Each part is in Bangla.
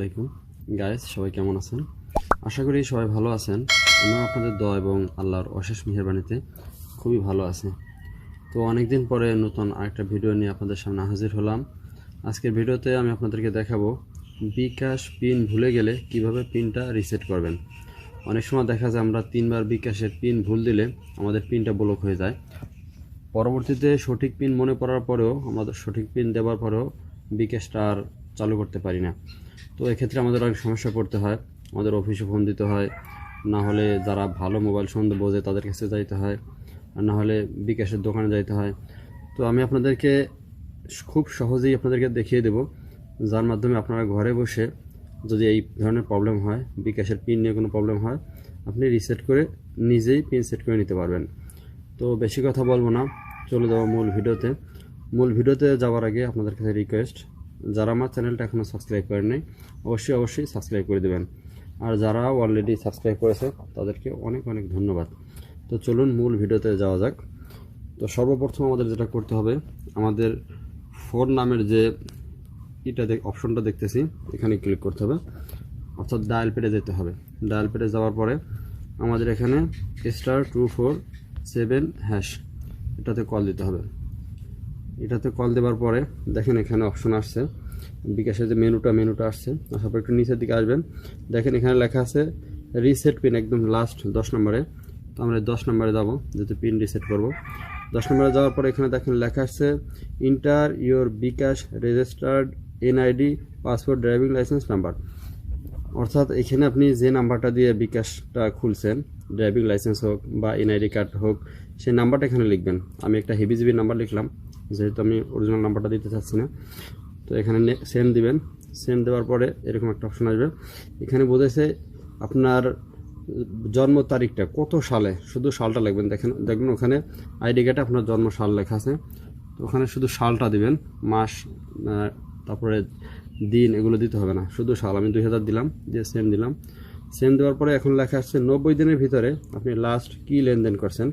আলাইকুম। গাইস সবাই কেমন আছেন? আশা করি সবাই ভালো আছেন। আমিও আপনাদের দোয়া এবং আল্লাহর অশেষ মেহরবানিতে খুবই ভালো আছে। তো অনেকদিন পরে নতুন আরেকটা ভিডিও নিয়ে আপনাদের সামনে হাজির হলাম। আজকের ভিডিওতে আমি আপনাদেরকে দেখাবো বিকাশ পিন ভুলে গেলে কীভাবে পিনটা রিসেট করবেন। অনেক সময় দেখা যায় আমরা তিনবার বিকাশের পিন ভুল দিলে আমাদের পিনটা ব্লক হয়ে যায়। পরবর্তীতে সঠিক পিন মনে পড়ার পরেও, আমাদের সঠিক পিন দেওয়ার পরেও বিকাশটা আর চালু করতে পারি না। তো এক্ষেত্রে আমাদের অনেক সমস্যা পড়তে হয়। আমাদের অফিসে ফোন দিতে হয়। না হলে যারা ভালো মোবাইল সম্বন্ধে বোঝে, তাদের কাছে যাইতে হয়। আর না হলে বিকাশের দোকানে যাইতে হয়। তো আমি আপনাদেরকে খুব সহজেই আপনাদেরকে দেখিয়ে দেব। যার মাধ্যমে আপনারা ঘরে বসে যদি এই ধরনের প্রবলেম হয়, বিকাশের পিন নিয়ে কোনো প্রবলেম হয়, আপনি রিসেট করে নিজেই পিন সেট করে নিতে পারবেন। তো বেশি কথা বলব না। চলে যাব মূল ভিডিওতে। মূল ভিডিওতে যাওয়ার আগে আপনাদের কাছে রিকোয়েস্ট যারা আমার চ্যানেলটা এখনও সাবস্ক্রাইব করেন নাই, অবশ্যই অবশ্যই সাবস্ক্রাইব করে দেবেন। আর যারা অলরেডি সাবস্ক্রাইব করেছে, তাদেরকে অনেক অনেক ধন্যবাদ। তো চলুন মূল ভিডিওতে যাওয়া যাক। তো সর্বপ্রথম আমাদের যেটা করতে হবে, আমাদের ফোন নামের যে এটা অপশনটা দেখতেছি, এখানে ক্লিক করতে হবে। অর্থাৎ ডায়াল পেডে যেতে হবে। ডায়াল পেডে যাওয়ার পরে আমাদের এখানে star two four seven hash এটাতে কল দিতে হবে। এটাতে কল দেওয়ার পরে দেখেন এখানে অপশন আসছে। বিকাশের যে মেনুটা মেনুটা আসছে। আসার পর একটু নিচের দিকে আসবেন। দেখেন এখানে লেখা আছে রিসেট পিন একদম লাস্ট দশ নম্বরে। তো আমরা দশ নম্বরে যাব, যেহেতু পিন রিসেট করব। দশ নম্বরে যাওয়ার পরে এখানে দেখেন লেখা আসছে enter your bKash registered NID passport driving license number অর্থাৎ এখানে আপনি যে নাম্বারটা দিয়ে বিকাশটা খুলছেন ড্রাইভিং লাইসেন্স হোক বা এনআইডি কার্ড হোক, সেই নাম্বারটা এখানে লিখবেন। আমি একটা হেভিজিবি নাম্বার লিখলাম। যেহেতু আমি অরিজিনাল নাম্বারটা দিতে চাচ্ছি না, তো এখানে সেন্ড দিবেন। সেন্ড দেওয়ার পরে এরকম একটা অপশন আসবে। এখানে বোঝাইছে আপনার জন্ম তারিখটা, কত সালে? শুধু সালটা লিখবেন, দেখেন, দেখবেন ওখানে আইডি কার্ডে আপনার জন্ম সাল লেখা আছে। তো ওখানে শুধু সালটা দিবেন, মাস তারপরে দিন, এগুলো দিতে হবে না। শুধু সাল, আমি দুই হাজার দিলাম, দিয়ে সেম দিলাম। সেম দেওয়ার পরে এখন লেখা আসছে নব্বই দিনের ভিতরে আপনি লাস্ট কি লেনদেন করছেন?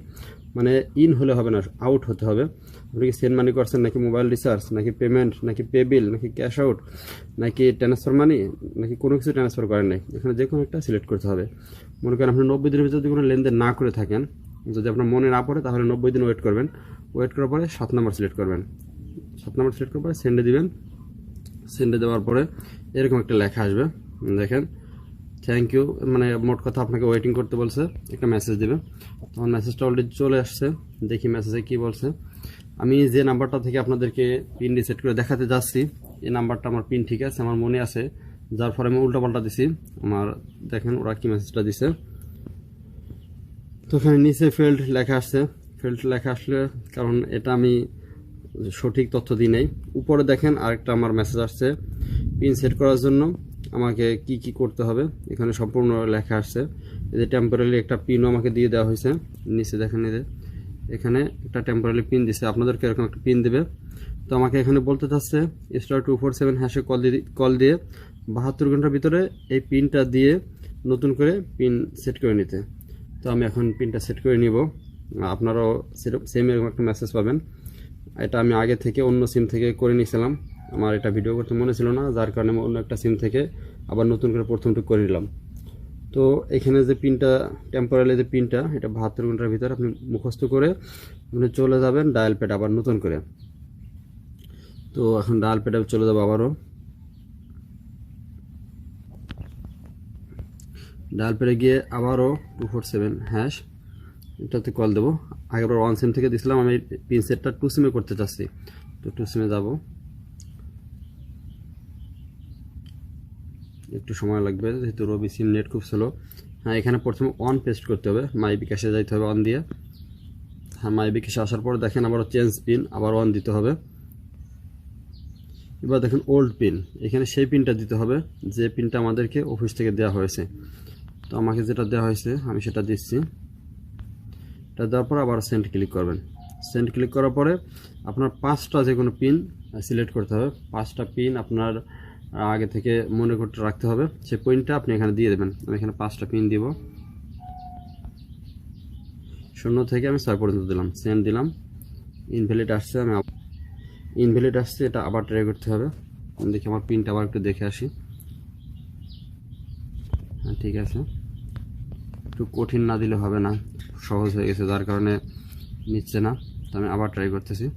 মানে ইন হলে হবে না আউট হতে হবে। আপনি কি সেন্ড মানি করছেন নাকি মোবাইল রিচার্জ নাকি পেমেন্ট নাকি পে বিল নাকি ক্যাশ আউট নাকি ট্রান্সফার মানি নাকি কোনো কিছু ট্রান্সফার করেন নাই? এখানে যে কোনো একটা সিলেক্ট করতে হবে। মনে করেন আপনি নব্বই দিনের ভিতরে যদি কোনো লেনদেন না করে থাকেন, যদি আপনার মনে না পড়ে, তাহলে নব্বই দিন ওয়েট করবেন। ওয়েট করার পরে সাত নম্বর সিলেক্ট করবেন। সাত নম্বর সিলেক্ট করার পরে সেন্ডে দিবেন। সেন্ডে দেওয়ার পরে এরকম একটা লেখা আসবে। দেখেন থ্যাংক ইউ মানে মোট কথা আপনাকে ওয়েটিং করতে বলছে। একটা মেসেজ দেবে। তখন মেসেজটা অলরেডি চলে আসছে। দেখি মেসেজে কি বলছে। আমি যে নাম্বারটা থেকে আপনাদেরকে পিন রিসেট করে দেখাতে যাচ্ছি, এই নাম্বারটা আমার পিন ঠিক আছে, আমার মনে আছে। যার ফলে আমি উল্টাপাল্টা দিছি। আমার দেখেন ওরা কি মেসেজটা দিছে। তো এখানে নিচে ফেল্ড লেখা আসছে। ফেল্ড লেখা আসলে কারণ এটা আমি সঠিক তথ্য দিই নাই। উপরে দেখেন আরেকটা আমার মেসেজ আসছে। পিন সেট করার জন্য। আমাকে কি কি করতে হবে? এখানে সম্পূর্ণ লেখা আসছে। এই যে টেম্পোরারি একটা পিনও আমাকে দিয়ে দেওয়া হয়েছে। নিচে দেখেন যে, এখানে একটা টেম্পোরারি পিন দিছে। আপনাদেরকে এরকম একটা পিন দেবে। তো আমাকে এখানে বলতে চাচ্ছে স্টার টু ফোর সেভেন হ্যাশে কল দিয়ে কল দিয়ে বাহাত্তর ঘণ্টার ভিতরে এই পিনটা দিয়ে নতুন করে পিন সেট করে নিতে। তো আমি এখন পিনটা সেট করে নিব। আপনারাও সেম এরকম একটা মেসেজ পাবেন। এটা আমি আগে থেকে অন্য সিম থেকে করে নিয়েছিলাম। আমার এটা ভিডিও করতে মনে ছিল না, যার কারণে আমি অন্য একটা সিম থেকে আবার নতুন করে প্রথমটা করে নিলাম। তো এখানে যে পিনটা টেম্পোরারি যে পিনটা এটা বাহাত্তর ঘণ্টার ভিতরে আপনি মুখস্থ করে আপনি চলে যাবেন ডায়াল প্যাড আবার নতুন করে। তো এখন ডায়াল প্যাডে চলে যাব আবারও। ডায়াল প্যাডে গিয়ে আবারও টু ফোর সেভেন হ্যাশ এটাতে কল দেবো। আগেবার ওয়ান সিম থেকে দিছিলাম, আমি পিন সেটটা টু সিমে করতে চাচ্ছি। তো টু সিমে যাব। একটু সময় লাগবে, যেহেতু রবি সিম নেট খুব স্লো হ্যাঁ এখানে প্রথমে অন পেস্ট করতে হবে মাই বিকাশে যাইতে হবে অন দিয়ে। হ্যাঁ মাই বিকাশে আসার পর দেখেন আবারও চেঞ্জ পিন আবার অন দিতে হবে। এবার দেখেন ওল্ড পিন এখানে সেই পিনটা দিতে হবে, যে পিনটা আমাদেরকে অফিস থেকে দেওয়া হয়েছে। তো আমাকে যেটা দেওয়া হয়েছে, আমি সেটা দিচ্ছি। এটা দেওয়ার পর আবার সেন্ড ক্লিক করবেন। সেন্ড ক্লিক করার পরে আপনার পাঁচটা যে কোনো পিন সিলেক্ট করতে হবে। পাঁচটা পিন আপনার আগে থেকে মনে করতে রাখতে হবে সেই পিনটা আপনি এখানে দিয়ে দেবেন। আমি এখানে পাঁচটা পিন দিব। শূন্য থেকে আমি ছয় পর্যন্ত দিলাম সেন্ড দিলাম। ইনভ্যালিড আসছে, আমি ইনভ্যালিড আসছে, এটা আবার ট্রাই করতে হবে। দেখি আমার পিনটা আবার একটু দেখে আসি। হ্যাঁ ঠিক আছে। একটু কঠিন না দিলে হবে না, সহজ হয়ে গেছে, যার কারণে নিচ্ছে না। তো আমি আবার ট্রাই করতেছি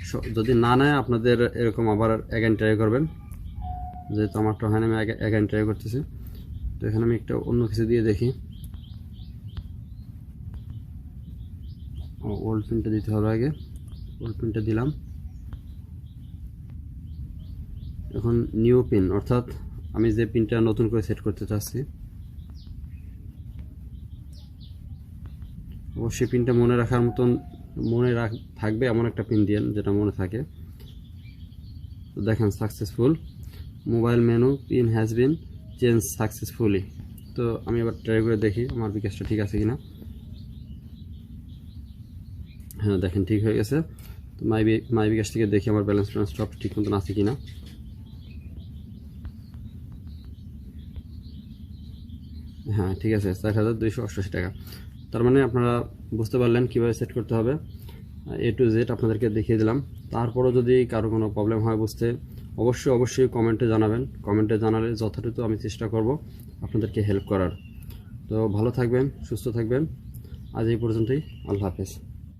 স- যদি না নেয়, আপনাদের এরকম আবার অ্যাগাইন ট্রাই করবেন। যেহেতু আমারটা হয় না আমি অ্যাগাইন ট্রাই করতেছি। তো এখানে আমি একটা অন্য কিছু দিয়ে দেখি। ওল্ড পিনটা দিতে হবে আগে। ওল্ড পিনটা দিলাম। এখন নিউ পিন অর্থাৎ আমি যে পিনটা নতুন করে সেট করতে চাচ্ছি, অবশ্যই পিনটা মনে রাখার মতন মনে রাখ, থাকবে এমন একটা পিন দিয়েন যেটা মনে থাকে। তো দেখেন successful mobile menu PIN has been change successfully তো আমি আবার ট্রাই করে দেখি, আমার বিকাশটা ঠিক আছে কিনা। হ্যাঁ দেখেন, ঠিক হয়ে গেছে। তো মাই বি মাই বিকাশ থেকে দেখি আমার ব্যালেন্স ট্যালেন্স সব ঠিক মতন আছে কিনা। হ্যাঁ ঠিক আছে চার হাজার দুইশো অষ্টাশি টাকা। তার মানে আপনারা বুঝতে পারলেন কীভাবে সেট করতে হবে। এ টু জেড আপনাদেরকে দেখিয়ে দিলাম। তারপরও যদি কারও কোনো প্রবলেম হয় বুঝতে, অবশ্যই অবশ্যই কমেন্টে জানাবেন। কমেন্টে জানালে যথাযথ আমি চেষ্টা করব আপনাদেরকে হেল্প করার। তো ভালো থাকবেন, সুস্থ থাকবেন। আজ এই পর্যন্তই। আল্লাহ হাফেজ।